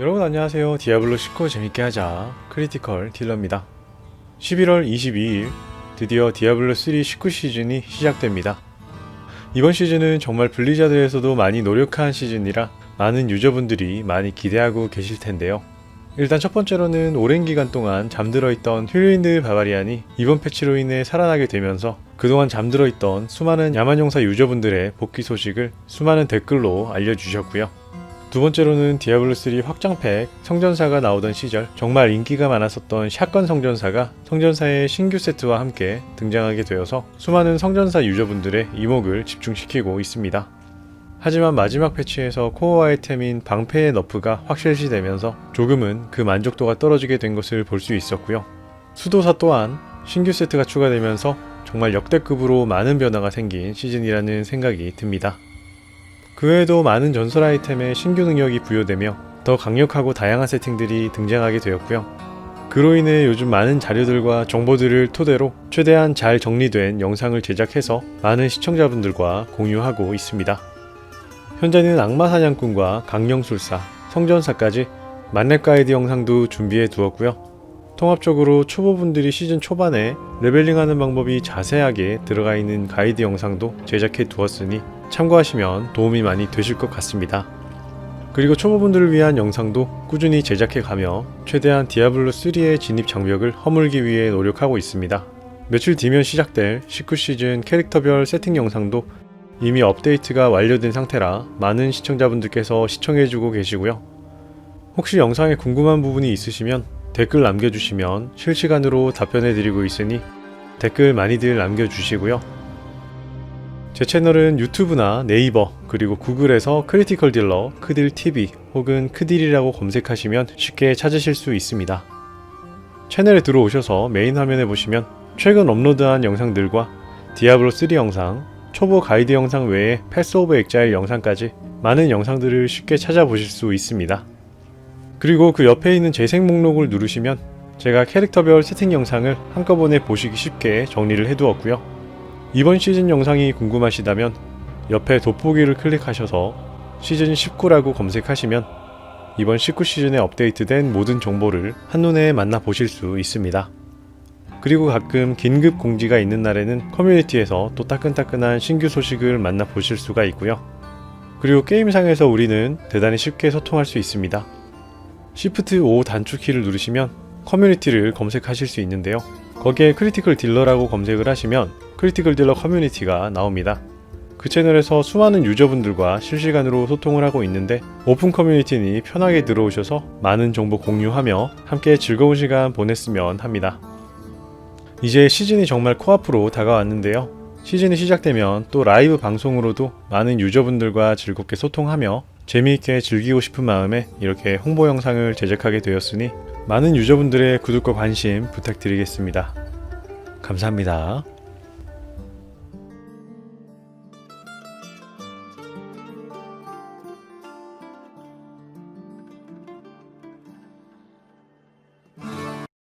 여러분 안녕하세요. 디아블로 19 재밌게 하자 크리티컬 딜러입니다. 11월 22일 드디어 디아블로 3 19 시즌이 시작됩니다. 이번 시즌은 정말 블리자드에서도 많이 노력한 시즌이라 많은 유저분들이 많이 기대하고 계실 텐데요. 일단 첫 번째로는 오랜 기간 동안 잠들어 있던 힐윈드 바바리안이 이번 패치로 인해 살아나게 되면서 그동안 잠들어 있던 수많은 야만용사 유저분들의 복귀 소식을 수많은 댓글로 알려주셨고요. 두 번째로는 디아블로3 확장팩 성전사가 나오던 시절 정말 인기가 많았었던 샷건 성전사가 성전사의 신규 세트와 함께 등장하게 되어서 수많은 성전사 유저분들의 이목을 집중시키고 있습니다. 하지만 마지막 패치에서 코어 아이템인 방패의 너프가 확실시되면서 조금은 그 만족도가 떨어지게 된 것을 볼 수 있었고요. 수도사 또한 신규 세트가 추가되면서 정말 역대급으로 많은 변화가 생긴 시즌이라는 생각이 듭니다. 그 외에도 많은 전설 아이템에 신규 능력이 부여되며 더 강력하고 다양한 세팅들이 등장하게 되었고요. 그로 인해 요즘 많은 자료들과 정보들을 토대로 최대한 잘 정리된 영상을 제작해서 많은 시청자분들과 공유하고 있습니다. 현재는 악마 사냥꾼과 강령술사, 성전사까지 만렙 가이드 영상도 준비해 두었고요. 통합적으로 초보분들이 시즌 초반에 레벨링하는 방법이 자세하게 들어가 있는 가이드 영상도 제작해 두었으니 참고하시면 도움이 많이 되실 것 같습니다. 그리고 초보분들을 위한 영상도 꾸준히 제작해 가며 최대한 디아블로 3의 진입 장벽을 허물기 위해 노력하고 있습니다. 며칠 뒤면 시작될 19시즌 캐릭터별 세팅 영상도 이미 업데이트가 완료된 상태라 많은 시청자분들께서 시청해주고 계시고요. 혹시 영상에 궁금한 부분이 있으시면 댓글 남겨주시면 실시간으로 답변해드리고 있으니 댓글 많이들 남겨주시고요. 제 채널은 유튜브나 네이버 그리고 구글에서 크리티컬 딜러 크딜 TV 혹은 크딜이라고 검색하시면 쉽게 찾으실 수 있습니다. 채널에 들어오셔서 메인 화면에 보시면 최근 업로드한 영상들과 디아블로 3 영상, 초보 가이드 영상 외에 패스 오브 엑자일 영상까지 많은 영상들을 쉽게 찾아보실 수 있습니다. 그리고 그 옆에 있는 재생 목록을 누르시면 제가 캐릭터별 세팅 영상을 한꺼번에 보시기 쉽게 정리를 해두었고요. 이번 시즌 영상이 궁금하시다면 옆에 돋보기를 클릭하셔서 시즌 19라고 검색하시면 이번 19 시즌에 업데이트된 모든 정보를 한눈에 만나보실 수 있습니다. 그리고 가끔 긴급 공지가 있는 날에는 커뮤니티에서 또 따끈따끈한 신규 소식을 만나보실 수가 있고요. 그리고 게임상에서 우리는 대단히 쉽게 소통할 수 있습니다. Shift 5 단축키를 누르시면 커뮤니티를 검색하실 수 있는데요. 거기에 크리티컬 딜러라고 검색을 하시면 크리티컬 딜러 커뮤니티가 나옵니다. 그 채널에서 수많은 유저분들과 실시간으로 소통을 하고 있는데 오픈 커뮤니티니 편하게 들어오셔서 많은 정보 공유하며 함께 즐거운 시간 보냈으면 합니다. 이제 시즌이 정말 코앞으로 다가왔는데요. 시즌이 시작되면 또 라이브 방송으로도 많은 유저분들과 즐겁게 소통하며 재미있게 즐기고 싶은 마음에 이렇게 홍보 영상을 제작하게 되었으니 많은 유저분들의 구독과 관심 부탁드리겠습니다. 감사합니다.